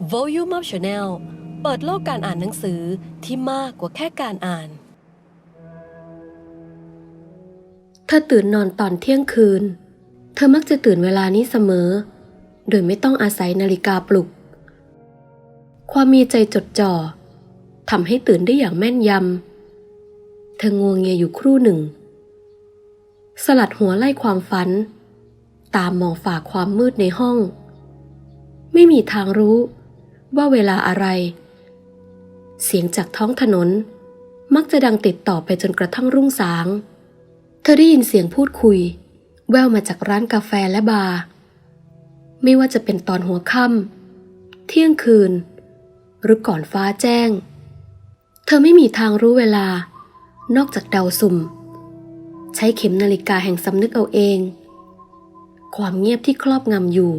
Volume Up Channel เปิดโลกการอ่านหนังสือที่มากกว่าแค่การอ่าน เธอตื่นนอนตอนเที่ยงคืน เธอมักจะตื่นเวลานี้เสมอ โดยไม่ต้องอาศัยนาฬิกาปลุก ความมีใจจดจ่อทำให้ตื่นได้อย่างแม่นยำ เธองัวงเงียอยู่ครู่หนึ่ง สลัดหัวไล่ความฝัน ตามมองฝ่าความมืดในห้อง ไม่มีทางรู้ ว่าเวลาอะไร เสียงจากท้องถนน มักจะดังติดต่อไปจนกระทั่งรุ่งสาง เธอได้ยินเสียงพูดคุย แววมาจากร้านกาแฟและบาร์ไม่ว่าจะเป็นตอนหัวค่ำเที่ยงคืน หรือก่อนฟ้าแจ้ง เธอไม่มีทางรู้เวลา นอกจากเดาสุ่ม ใช้เข็มนาฬิกาแห่งสำนึกเอาเอง ความเงียบที่ครอบงำอยู่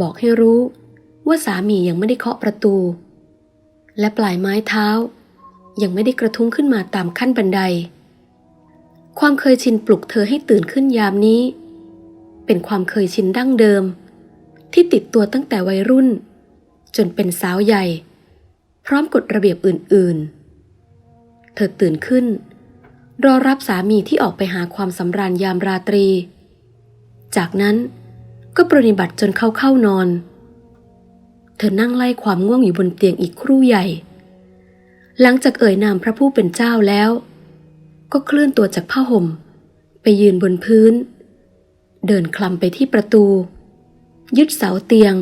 บอกให้รู้ ว่าสามียังไม่ได้เคาะประตู และปลายไม้เท้า ยังไม่ได้กระทุ้งขึ้นมาตามขั้นบันได ความเคยชินปลุกเธอให้ตื่นขึ้นยามนี้ เป็นความเคยชินดั้งเดิม ที่ติดตัวตั้งแต่วัยรุ่น จนเป็นสาวใหญ่ พร้อมกฎระเบียบอื่น ๆ เธอตื่นขึ้น รอรับสามีที่ออกไปหาความสำราญยามราตรี จากนั้นก็ปรนิบัติจนเข้าเข้านอน ธอนั่งไล่ความง่วงอยู่บนเตียงอีกครู่ใหญ่ หลังจากเอ่ยนามพระผู้เป็นเจ้าแล้ว ก็เคลื่อนตัวจากผ้าห่ม ไปยืนบนพื้น เดินคลำไปที่ประตู ยึดเสาเตียง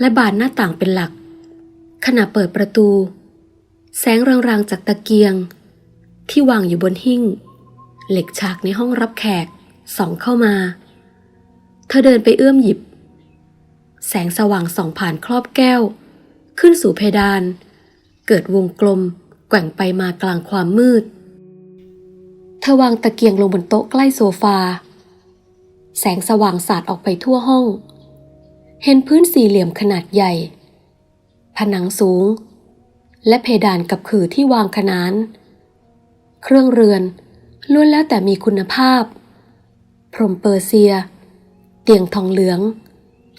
และบานหน้าต่างเป็นหลัก ขณะเปิดประตู แสงรางๆจากตะเกียง ที่วางอยู่บนหิ้ง เหล็กฉากในห้องรับแขกส่องเข้ามา เธอเดินไปเอื้อมหยิบ แสงสว่างส่องผ่านครอบแก้ว ขึ้นสู่เพดาน เกิดวงกลม แกว่งไปมากลางความมืด เธอวางตะเกียงลงบนโต๊ะใกล้โซฟา แสงสว่างสาดออกไปทั่วห้อง เห็นพื้นสี่เหลี่ยมขนาดใหญ่ ผนังสูง และเพดานกับขื่อที่วางขนาน เครื่องเรือนล้วนแล้วแต่มีคุณภาพ พรมเปอร์เซีย เตียงทองเหลือง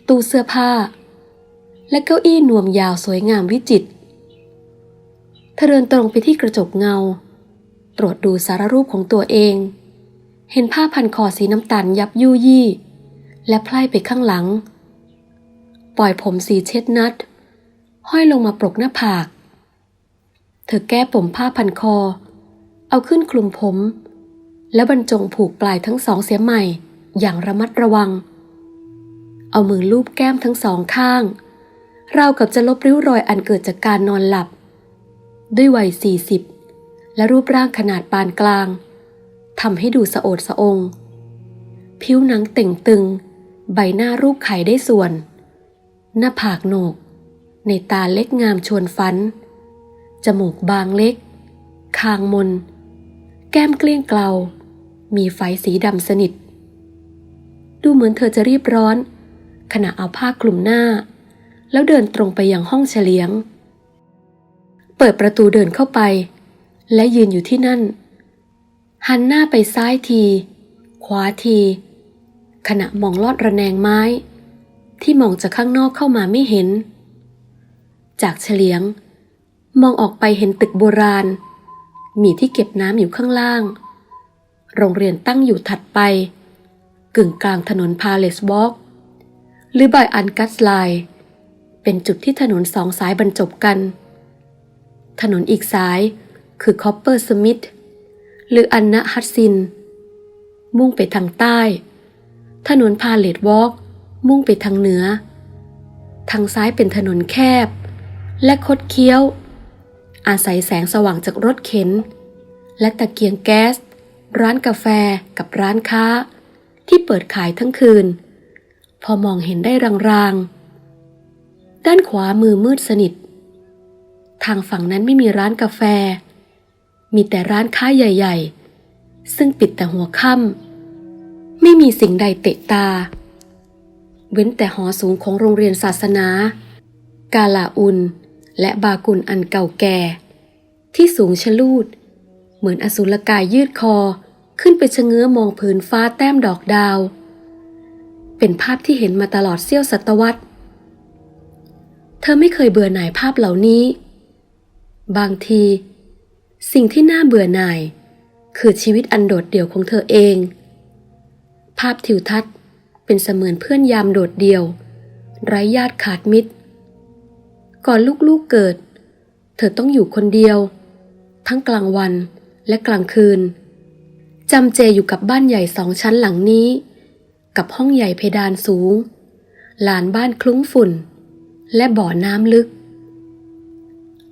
ตู้เสื้อผ้า และเก้าอี้นวมยาวสวยงามวิจิตรเธอเดินตรงไปที่กระจกเงา ตรวจดูสารรูปของตัวเอง เห็นผ้าพันคอสีน้ำตาลยับยุยี่ และไพล่ไปข้างหลัง ปล่อยผมสีเช็ดนัด ห้อยลงมาปลกหน้าผาก เธอแก้ผมผ้าพันคอ เอาขึ้นคลุมผม แล้วบรรจงผูกปลายทั้งสองเสียใหม่อย่างระมัดระวัง เอามือลูบแก้มทั้งสองข้างราวกับจะลบริ้วรอยอันเกิดจากการนอนหลับ ด้วยวัยสี่สิบและรูปร่างขนาดปานกลางทำให้ดูสะโอดสะองผิวหนังเต่งตึง ใบหน้ารูปไข่ได้ส่วน หน้าผากโหนก ในตาเล็กงามชวนฟัน จมูกบางเล็ก คางมน แก้มเกลี้ยงเกลา มีไฟสีดำสนิท ดูเหมือนเธอจะรีบร้อน ขณะเอาผ้าคลุมหน้า แล้วเดินตรงไปยังห้องเฉลียง เปิดประตูเดินเข้าไป และยืนอยู่ที่นั่น หันหน้าไปซ้ายที ขวาที ขณะมองลอดระแนงไม้ ที่มองจากข้างนอกเข้ามาไม่เห็น จากเฉลียง มองออกไปเห็นตึกโบราณ มีที่เก็บน้ำอยู่ข้างล่าง โรงเรียนตั้งอยู่ถัดไปกึ่งกลางถนนพาเลสวอล์ก หรือบายอันกัสไลเป็นจุดที่ถนนสองสายบรรจบกัน ถนนอีกสายคือคอปเปอร์สมิธหรืออันนะฮัตซิน มุ่งไปทางใต้ ถนนพาเลตวอล์กมุ่งไปทางเหนือ ทางซ้ายเป็นถนนแคบ และคดเคี้ยว อาศัยแสงสว่างจากรถเข็น และตะเกียงแก๊ส ร้านกาแฟกับร้านค้า ที่เปิดขายทั้งคืน พอมองเห็นได้รางๆ ด้านขวามือมืดสนิท ทางฝั่งนั้นไม่มีร้านกาแฟ มีแต่ร้านค้าใหญ่ ๆ ซึ่งปิดแต่หัวค่ำไม่มีสิ่งใดเตะตา เว้นแต่หอสูงของโรงเรียนศาสนา กาลาอุนและบากุลอันเก่าแก่ ที่สูงชะลูด เหมือนอสุรกายยืดคอขึ้นไปชะเง้อมองผืนฟ้าแต้มดอกดาว เป็นภาพที่เห็นมาตลอดเสี้ยวศตวรรษเธธอไม่เคยเบื่อหน่ายภาพเหล่านี้ บางที สิ่งที่น่าเบื่อหน่าย คือชีวิตอันโดดเดี่ยวของเธอเอง ภาพทิวทัศน์เป็นเสมือนเพื่อนยามโดดเดี่ยว ไร้ญาติขาดมิตร ก่อนลูกๆเกิด เธอต้องอยู่คนเดียว ทั้งกลางวันและกลางคืนจำเจอยู่กับบ้านใหญ่สองชั้นหลังนี้ กับห้องใหญ่เพดานสูงลานบ้านคลุ้งฝุ่น และบ่อน้ำลึก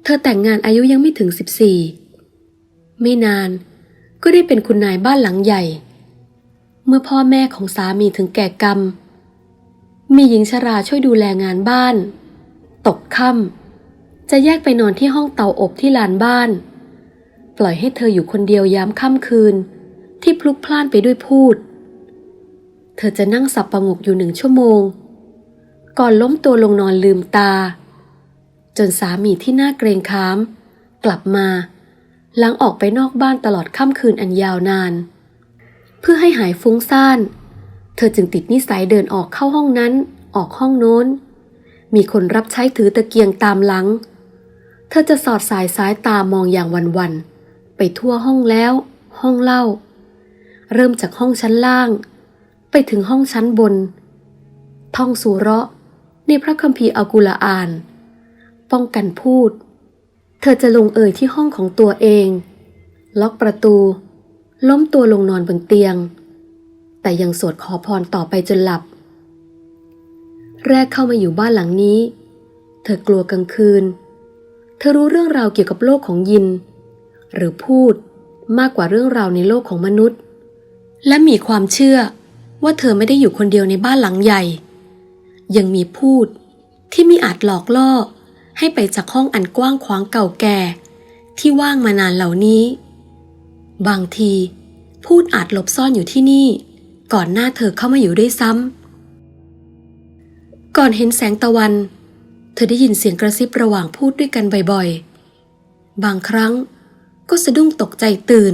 เธอแต่งงานอายุยังไม่ถึง 14 ไม่นานก็ได้เป็นคุณนายบ้านหลังใหญ่ เมื่อพ่อแม่ของสามีถึงแก่กรรม มีหญิงชราช่วยดูแลงานบ้าน ตกค่ำจะแยกไปนอนที่ห้องเตาอบที่ลานบ้าน ปล่อยให้เธออยู่คนเดียวยามค่ำคืน ที่พลุกพล่านไปด้วยพูด เธอจะนั่งสับประงกอยู่หนึ่งชั่วโมง ก่อนล้มตัวลงนอนลืมตา จนสามีที่น่าเกรงขาม กลับมา หลังออกไปนอกบ้านตลอดค่ำคืนอันยาวนาน เพื่อให้หายฟุ้งซ่าน เธอจึงติดนิสัยเดินออกเข้าห้องนั้น ออกห้องโน้น มีคนรับใช้ถือตะเกียงตามหลัง เธอจะสอดสายสายตามองอย่างวันๆไปทั่วห้องแล้ว ห้องเล่า เริ่มจากห้องชั้นล่าง ไปถึงห้องชั้นบน ท่องสุเราะในพระคัมภีร์อัลกุรอาน ป้องกันพูด เธอจะลงเอ่ยที่ห้องของตัวเอง ล็อกประตู ล้มตัวลงนอนบนเตียง แต่ยังสวดขอพรต่อไปจนหลับ แรกเข้ามาอยู่บ้านหลังนี้ เธอกลัวกลางคืน เธอรู้เรื่องราวเกี่ยวกับโลกของยิน หรือพูดมากกว่าเรื่องราวในโลกของมนุษย์ และมีความเชื่อ ว่าเธอไม่ได้อยู่คนเดียวในบ้านหลังใหญ่ ยังมีพูดที่มิอาจหลอกล่อ ให้ไปจากห้องอันกว้างขวางเก่าแก่ ที่ว่างมานานเหล่านี้ บางทีพูดอาจหลบซ่อนอยู่ที่นี่ ก่อนหน้าเธอเข้ามาอยู่ด้วยซ้ำก่อนเห็นแสงตะวัน เธอได้ยินเสียงกระซิบระหว่างพูดด้วยกันบ่อยๆ บางครั้งก็สะดุ้งตกใจตื่น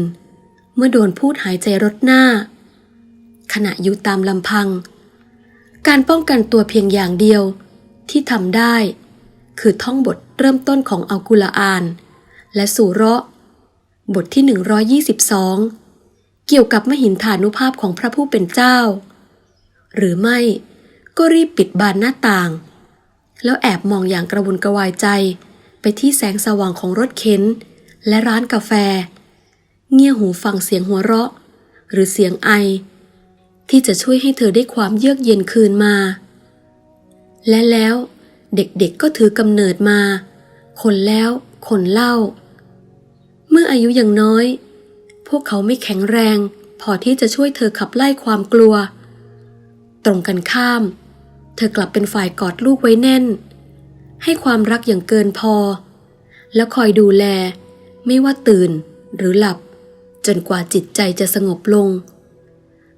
เมื่อโดนพูดหายใจรถหน้า ขณะอยู่ตามลำพัง การป้องกันตัวเพียงอย่างเดียวที่ทำได้ คือท่องบทเริ่มต้นของอัลกุรอาน และสุเราะ บทที่ 122 เกี่ยวกับมหินฐานุภาพของพระผู้เป็นเจ้า หรือไม่ก็รีบปิดบานหน้าต่าง แล้วแอบมองอย่างกระวนกระวายใจไปที่แสงสว่างของรถเข็น และร้านกาแฟ เงี่ยหูฟังเสียงหัวเราะ หรือเสียงไอ ที่จะช่วยให้เธอได้ความเยือกเย็นคืนมา และแล้วเด็กๆก็ถือกำเนิดมา คนแล้วคนเล่า เมื่ออายุยังน้อย พวกเขาไม่แข็งแรง พอที่จะช่วยเธอขับไล่ความกลัว ตรงกันข้าม เธอกลับเป็นฝ่ายกอดลูกไว้แน่น ให้ความรักอย่างเกินพอ แล้วคอยดูแล ไม่ว่าตื่นหรือหลับ จนกว่าจิตใจจะสงบลง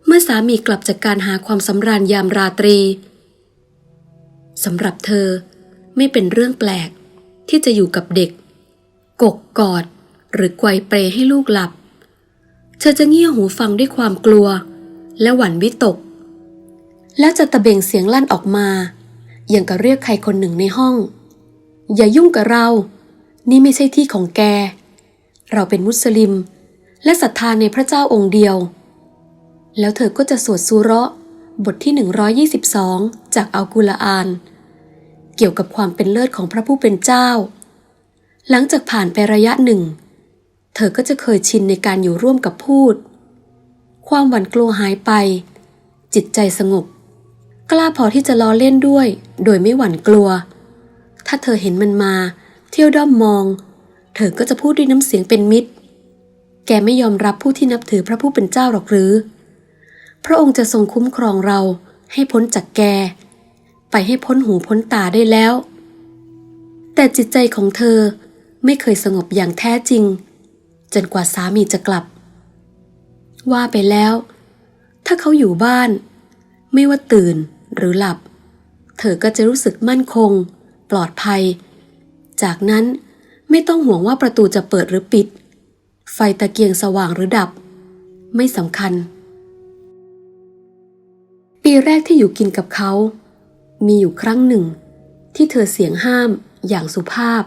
เมื่อสามีกลับจากการหาความสำราญยามราตรีสำหรับเธอไม่เป็นเรื่องแปลกที่จะอยู่กับเด็ก กกกอดหรือไกวเปรให้ลูกหลับ เธอจะเงี่ยหูฟังด้วยความกลัว และหวั่นวิตก แล้วจะตะเบงเสียงลั่นออกมา อย่างกับเรียกใครคนหนึ่งในห้อง อย่ายุ่งกับเรา นี่ไม่ใช่ที่ของแก เราเป็นมุสลิม และศรัทธาในพระเจ้าองค์เดียว แล้วเธอก็จะสวดซูเราะบทที่ 122 จากอัลกุรอาน เกี่ยวกับความเป็นเลิศของพระผู้เป็นเจ้า หลังจากผ่านไประยะหนึ่ง เธอก็จะเคยชินในการอยู่ร่วมกับพูด ความหวั่นกลัวหายไป จิตใจสงบ กล้าพอที่จะล้อเล่นด้วย โดยไม่หวั่นกลัว ถ้าเธอเห็นมันมา เที่ยวด้อมมอง เธอก็จะพูดด้วยน้ำเสียงเป็นมิตร แกไม่ยอมรับผู้ที่นับถือพระผู้เป็นเจ้าหรอกหรือ พระองค์จะทรงคุ้มครองเราให้พ้นจากแก ไปให้พ้นหูพ้นตาได้แล้ว แต่จิตใจของเธอไม่เคยสงบอย่างแท้จริง จนกว่าสามีจะกลับ ว่าไปแล้ว ถ้าเขาอยู่บ้าน ไม่ว่าตื่นหรือหลับ เธอก็จะรู้สึกมั่นคง ปลอดภัย จากนั้นไม่ต้องห่วงว่าประตูจะเปิดหรือปิด ไฟตะเกียงสว่างหรือดับ ไม่สำคัญ ปีแรกที่อยู่กินกับเขา มีอยู่ครั้งหนึ่ง ที่เธอเสียงห้ามอย่างสุภาพ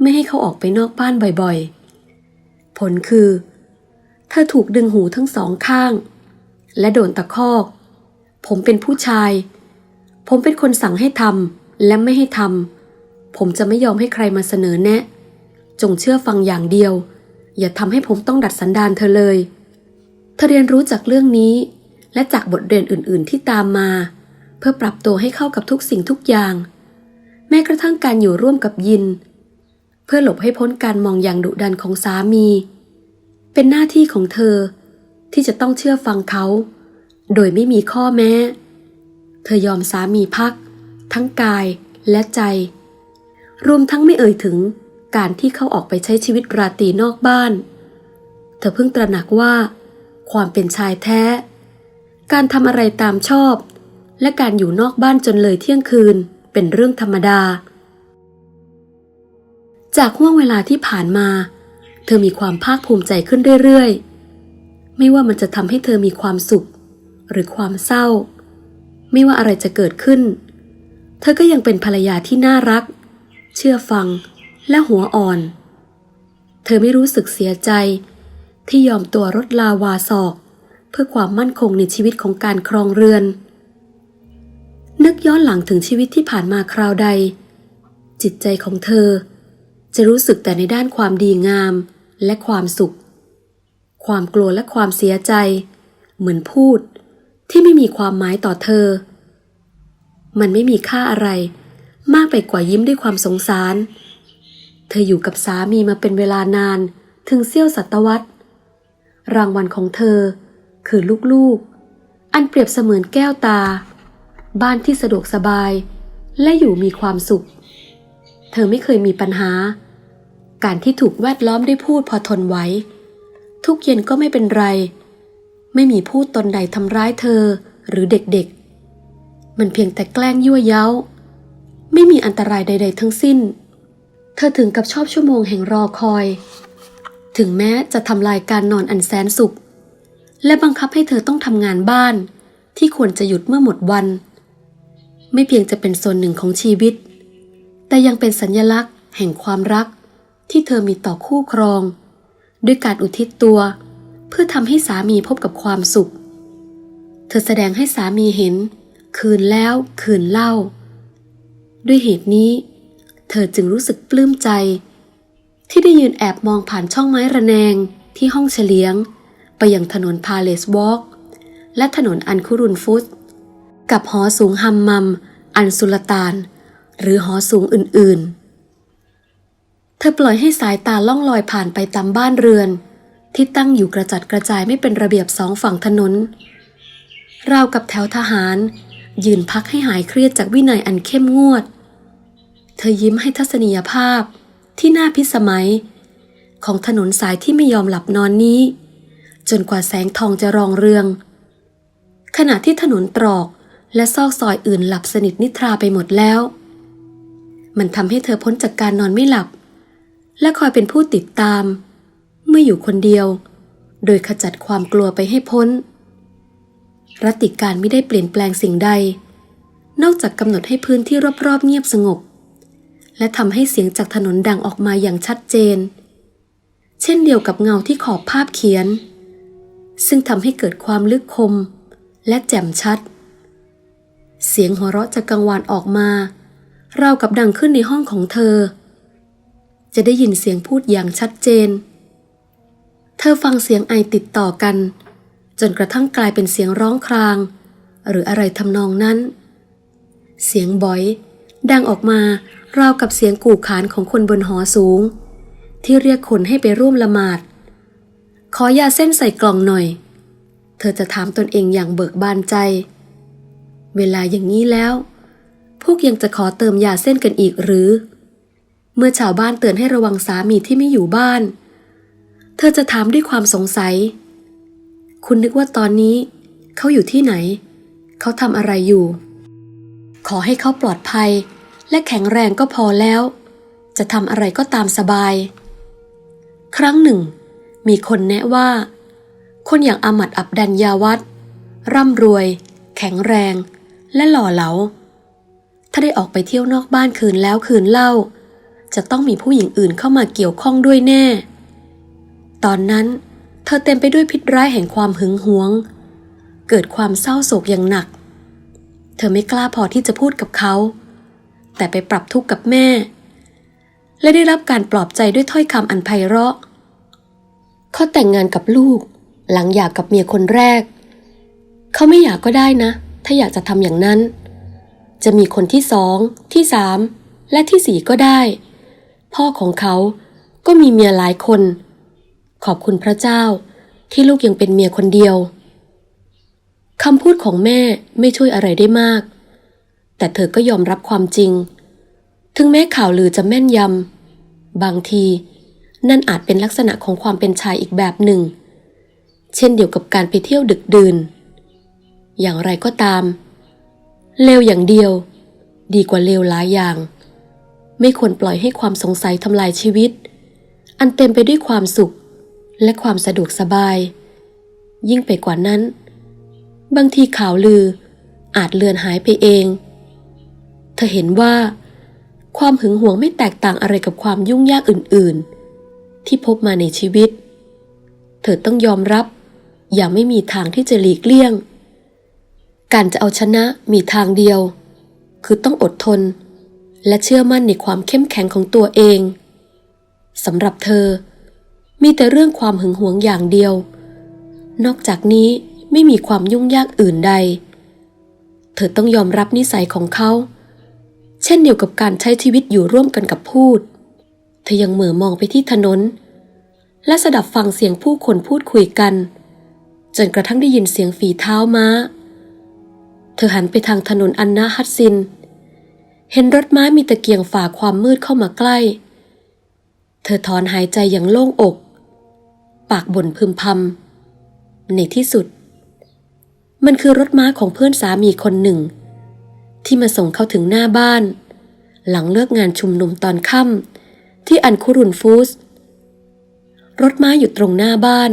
ไม่ให้เขาออกไปนอกบ้านบ่อยๆ ผลคือ เธอถูกดึงหูทั้งสองข้าง และโดนตะคอก ผมเป็นผู้ชาย ผมเป็นคนสั่งให้ทำและไม่ให้ทำผมจะไม่ยอมให้ใครมาเสนอแนะ จงเชื่อฟังอย่างเดียว อย่าทำให้ผมต้องดัดสันดานเธอเลย เธอเรียนรู้จากเรื่องนี้ และจากบทเรียนอื่น ๆ ที่ตามมา เพื่อปรับตัวให้เข้ากับทุกสิ่งทุกอย่าง แม้กระทั่งการอยู่ร่วมกับยิน เพื่อหลบให้พ้นการมองอย่างดุดันของสามี เป็นหน้าที่ของเธอ ที่จะต้องเชื่อฟังเขา โดยไม่มีข้อแม้ เธอยอมสามีพัก ทั้งกายและใจ รวมทั้งไม่เอ่ยถึงการที่เขาออกไปใช้ชีวิตราตรีนอกบ้าน เธอเพิ่งตระหนักว่า ความเป็นชายแท้ การทำอะไรตามชอบ และการอยู่นอกบ้านจนเลยเที่ยงคืนเป็นเรื่องธรรมดา จากห่วงเวลาที่ผ่านมา เธอมีความภาคภูมิใจขึ้นเรื่อยๆ ไม่ว่ามันจะทำให้เธอมีความสุข หรือความเศร้า ไม่ว่าอะไรจะเกิดขึ้น เธอก็ยังเป็นภรรยาที่น่ารัก เชื่อฟังและหัวอ่อน เธอไม่รู้สึกเสียใจที่ยอมตัวรถลาวาศอก เพื่อความมั่นคงในชีวิตของการครองเรือน นึกย้อนหลังถึงชีวิตที่ผ่านมาคราวใด จิตใจของเธอ จะรู้สึกแต่ในด้านความดีงามและความสุข ความกลัวและความเสียใจ เหมือนพูดที่ไม่มีความหมายต่อเธอ มันไม่มีค่าอะไร มากไปกว่ายิ้มด้วยความสงสาร เธออยู่กับสามีมาเป็นเวลานานถึงเสี้ยวศตวรรษ รางวัลของเธอ คือลูกๆ อันเปรียบเสมือนแก้วตา บ้านที่สะดวกสบาย และอยู่มีความสุข เธอไม่เคยมีปัญหา การที่ถูกแวดล้อมด้วยพูดพอทนไหวทุกเย็นก็ไม่เป็นไร ไม่มีพูดตนใดทำร้ายเธอหรือเด็กๆ มันเพียงแต่แกล้งยั่วเย้า ไม่มีอันตรายใด ๆ ทั้งสิ้น เธอถึงกับชอบชั่วโมงแห่งรอคอย ถึงแม้จะทำลายการนอนอันแสนสุข และบังคับให้เธอต้องทำงานบ้าน ที่ควรจะหยุดเมื่อหมดวัน ไม่เพียงจะเป็นส่วนหนึ่งของชีวิต แต่ยังเป็นสัญญลักษณ์ แห่งความรัก ที่เธอมีต่อคู่ครอง ด้วยการอุทิศตัว เพื่อทำให้สามีพบกับความสุข เธอแสดงให้สามีเห็น คืนแล้วคืนเล่า ด้วยเหตุนี้ เธอจึงรู้สึกปลื้มใจ ที่ได้ยืนแอบมองผ่านช่องไม้ระแนงที่ห้องเฉลียง ยังถนนพาเลสวอล์กและถนนอันคุรุนฟุต กับหอสูงฮัมมัม อันสุลตาน หรือหอสูงอื่นๆ เธอปล่อยให้สายตาล่องลอยผ่านไปตามบ้านเรือน ที่ตั้งอยู่กระจัดกระจายไม่เป็นระเบียบสองฝั่งถนน ราวกับแถวทหาร ยืนพักให้หายเครียดจากวินัยอันเข้มงวด เธอยิ้มให้ทัศนียภาพที่น่าพิสมัย ของถนนสายที่ไม่ยอมหลับนอนนี้ จนกว่าแสงทองจะรองเรือง ขณะที่ถนนตรอกและซอกซอยอื่นหลับสนิทนิทราไปหมดแล้ว มันทำให้เธอพ้นจากการนอนไม่หลับ และคอยเป็นผู้ติดตาม เมื่ออยู่คนเดียว โดยขจัดความกลัวไปให้พ้น รัติการไม่ได้เปลี่ยนแปลงสิ่งใด นอกจากกำหนดให้พื้นที่รอบๆเงียบสงบ และทำให้เสียงจากถนนดังออกมาอย่างชัดเจน เช่นเดียวกับเงาที่ขอบภาพเขียน ซึ่งทำให้เกิดความลึกคม และแจ่มชัด เสียงหัวเราะจากกังวานออกมา ราวกับดังขึ้นในห้องของเธอ จะได้ยินเสียงพูดอย่างชัดเจน เธอฟังเสียงไอติดต่อกัน จนกระทั่งกลายเป็นเสียงร้องคราง หรืออะไรทำนองนั้น เสียงบอย ดังออกมาราวกับเสียงกู่ขานของคนบนหอสูง ที่เรียกคนให้ไปร่วมละหมาด ขอยาเส้นใส่กล่องหน่อย เธอจะถามตนเองอย่างเบิกบานใจ เวลาอย่างนี้แล้ว พวกยังจะขอเติมยาเส้นกันอีกหรือ เมื่อชาวบ้านเตือนให้ระวังสามีที่ไม่อยู่บ้าน เธอจะถามด้วยความสงสัย คุณนึกว่าตอนนี้ เขาอยู่ที่ไหน เขาทำอะไรอยู่ ขอให้เขาปลอดภัย และแข็งแรงก็พอแล้ว จะทำอะไรก็ตามสบาย ครั้งหนึ่ง มีคนแนะว่า คนอย่างอามัดอับดันยาวัดร่ำรวย แข็งแรง และหล่อเหลา ถ้าได้ออกไปเที่ยวนอกบ้านคืนแล้วคืนเล่า จะต้องมีผู้หญิงอื่นเข้ามาเกี่ยวข้องด้วยแน่ ตอนนั้น เธอเต็มไปด้วยพิษร้ายแห่งความหึงหวง เกิดความเศร้าโศกอย่างหนัก เธอไม่กล้าพอที่จะพูดกับเขา แต่ไปปรับทุกข์กับแม่ และได้รับการปลอบใจด้วยถ้อยคำอันไพเราะ เขาแต่งงานกับลูก หลังหย่ากกับเมียคนแรก เขาไม่อยากก็ได้นะ ถ้าอยากจะทำอย่างนั้น จะมีคนที่สองที่สามและที่สี่ก็ได้ พ่อของเขาก็มีเมียหลายคน ขอบคุณพระเจ้าที่ลูกยังเป็นเมียคนเดียวคำพูดของแม่ไม่ช่วยอะไรได้มาก แต่เธอก็ยอมรับความจริง ถึงแม้ข่าวลือจะแม่นยำบางที นั่นอาจเป็นลักษณะของความเป็นชายอีกแบบหนึ่ง เช่นเดียวกับการไปเที่ยวดึกดื่น อย่างไรก็ตาม เลวอย่างเดียว ดีกว่าเลวหลายอย่าง ไม่ควรปล่อยให้ความสงสัยทำลายชีวิต อันเต็มไปด้วยความสุขและความสะดวกสบาย ยิ่งไปกว่านั้น บางทีข่าวลืออาจเลือนหายไปเอง เธอเห็นว่า ความหึงหวงไม่แตกต่างอะไรกับความยุ่งยากอื่นๆ ที่พบมาในชีวิต เธอต้องยอมรับ อย่าไม่มีทางที่จะหลีกเลี่ยง การจะเอาชนะมีทางเดียว คือต้องอดทน และเชื่อมั่นในความเข้มแข็งของตัวเองสำหรับเธอ มีแต่เรื่องความหึงหวงอย่างเดียว นอกจากนี้ไม่มีความยุ่งยากอื่นใด เธอต้องยอมรับนิสัยของเขา เช่นเดียวกับการใช้ชีวิตอยู่ร่วมกันกับพูด เธอยังเหม่อมองไปที่ถนน และสดับฟังเสียงผู้คนพูดคุยกัน จนกระทั่งได้ยินเสียงฝีเท้าม้า เธอหันไปทางถนนอันนาฮัตซิน เห็นรถม้ามีตะเกียงฝ่าความมืดเข้ามาใกล้ เธอถอนหายใจอย่างโล่งอก ปากบ่นพึมพำในที่สุด มันคือรถม้าของเพื่อนสามีคนหนึ่ง ที่มาส่งเขาถึงหน้าบ้าน หลังเลิกงานชุมนุมตอนค่ำ ที่อันคุรุนฟูส รถม้าอยู่ตรงหน้าบ้าน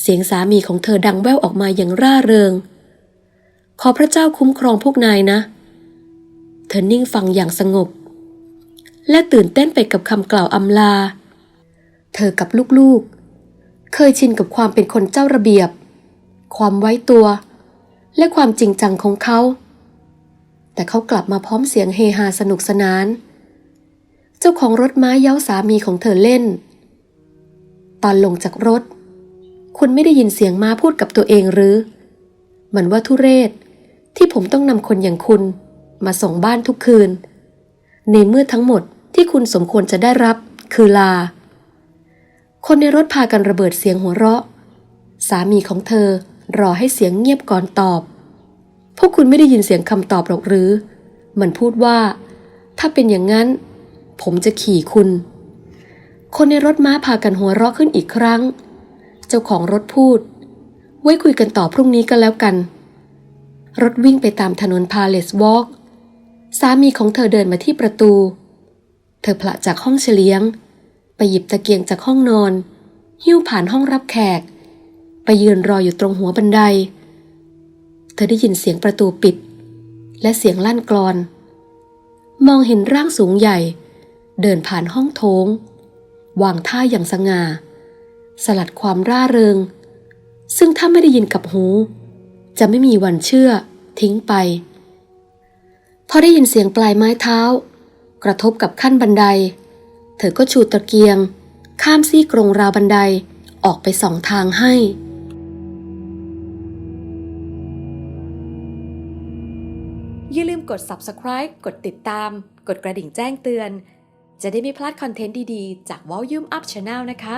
เสียงสามีของเธอดังแว่วออกมาอย่างร่าเริง ขอพระเจ้าคุ้มครองพวกนายนะ เธอนิ่งฟังอย่างสงบ และตื่นเต้นไปกับคำกล่าวอำลา เธอกับลูกๆ เคยชินกับความเป็นคนเจ้าระเบียบ ความไว้ตัว และความจริงจังของเขา แต่เขากลับมาพร้อมเสียงเฮฮาสนุกสนาน เจ้าของรถม้าเย้าสามีของเธอเล่น ตอนลงจากรถ คุณไม่ได้ยินเสียงม้าพูดกับตัวเองหรือมือนว่าทุเรศ ที่ผมต้องนำคนอย่างคุณ มาส่งบ้านทุกคืน ในเมื่อทั้งหมดที่คุณสมควรจะได้รับคือลา คนในรถพากันระเบิดเสียงหัวเราะ สามีของเธอรอให้เสียงเงียบก่อนตอบ พวกคุณไม่ได้ยินเสียงคำตอบหรอกหรือ มันพูดว่า ถ้าเป็นอย่างนั้น ผมจะขี่คุณ คนในรถม้าพากันหัวเราะขึ้นอีกครั้ง เจ้าของรถพูด ไว้คุยกันต่อพรุ่งนี้กันแล้วกัน รถวิ่งไปตามถนนพาเลสวอล์กสามีของเธอเดินมาที่ประตู เธอผละจากห้องเฉลียง ไปหยิบตะเกียงจากห้องนอน หิ้วผ่านห้องรับแขก ไปยืนรออยู่ตรงหัวบันได เธอได้ยินเสียงประตูปิด และเสียงลั่นกรอน มองเห็นร่างสูงใหญ่ เดินผ่านห้องโถง วางท่าอย่างสง่า สลัดความร่าเริง ซึ่งถ้าไม่ได้ยินกับหู จะไม่มีวันเชื่อ ทิ้งไป พอได้ยินเสียงปลายไม้เท้า กระทบกับขั้นบันได เธอก็ชูตะเกียง ข้ามซี่กรงราวบันไดออกไปสองทางให้อย่าลืมกด subscribe กดติดตาม กดกระดิ่งแจ้งเตือน จะได้ไม่พลาดคอนเทนต์ดีๆ จาก Volume Up Channel นะคะ